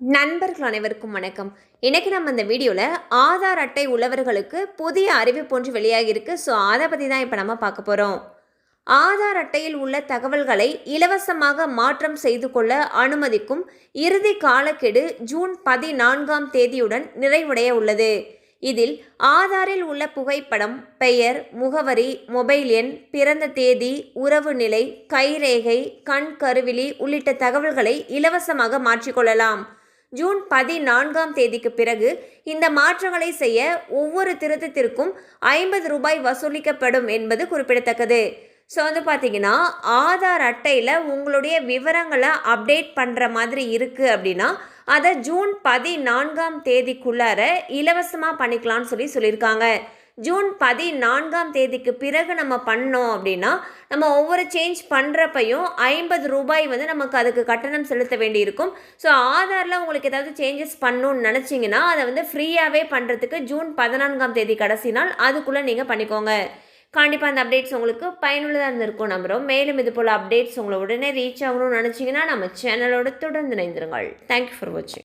நண்பர்கள் அனைவருக்கும் வணக்கம். இன்றைக்கி நம்ம இந்த வீடியோவில் ஆதார் அட்டை உள்ளவர்களுக்கு புதிய அறிவிப்பு ஒன்று வெளியாகியிருக்கு. ஸோ அதை பற்றி தான் இப்போ நம்ம பார்க்க போகிறோம் ஆதார் அட்டையில் உள்ள தகவல்களை இலவசமாக மாற்றம் செய்து கொள்ள அனுமதிக்கும் இறுதி காலக்கெடு ஜூன் பதினான்காம் தேதியுடன் நிறைவடைய உள்ளது. இதில் ஆதாரில் உள்ள புகைப்படம் பெயர் முகவரி மொபைல் எண் பிறந்த தேதி உறவு நிலை கைரேகை கண் கருவிழி உள்ளிட்ட தகவல்களை இலவசமாக மாற்றிக்கொள்ளலாம் ஜூன் பதினான்காம் தேதிக்கு பிறகு இந்த மாற்றங்களை செய்ய ஒவ்வொரு திருத்தத்திற்கும் ஐம்பது ரூபாய் வசூலிக்கப்படும் என்பது குறிப்பிடத்தக்கது. ஸோ வந்து பார்த்தீங்கன்னா ஆதார் அட்டையில் உங்களுடைய விவரங்களை அப்டேட் பண்ணுற மாதிரி இருக்குது அப்படின்னா அதை ஜூன் பதினான்காம் தேதிக்குள்ளார இலவசமாக பண்ணிக்கலாம்னு சொல்லி சொல்லியிருக்காங்க. ஜூன் பதினான்காம் தேதிக்கு பிறகு நம்ம பண்ணோம் அப்படின்னா நம்ம ஒவ்வொரு சேஞ்ச் பண்ணுறப்பையும் ஐம்பது ரூபாய் வந்து நமக்கு அதுக்கு கட்டணம் செலுத்த வேண்டியிருக்கும். ஸோ ஆதாரில் உங்களுக்கு ஏதாவது சேஞ்சஸ் பண்ணணும்னு நினச்சிங்கன்னா அதை வந்து ஃப்ரீயாகவே பண்ணுறதுக்கு ஜூன் பதினான்காம் தேதி கடைசி நாள் அதுக்குள்ளே நீங்கள் பண்ணிக்கோங்க. கண்டிப்பாக அந்த அப்டேட்ஸ் உங்களுக்கு பயனுள்ளதாக இருந்திருக்கும் நம்புகிறோம் மேலும் இது போல் அப்டேட்ஸ் உங்களை உடனே ரீச் ஆகணும்னு நினச்சிங்கன்னா நம்ம சேனலோட தொடர்ந்து இணைந்திருங்கள். தேங்க்யூ ஃபார் வாட்சிங்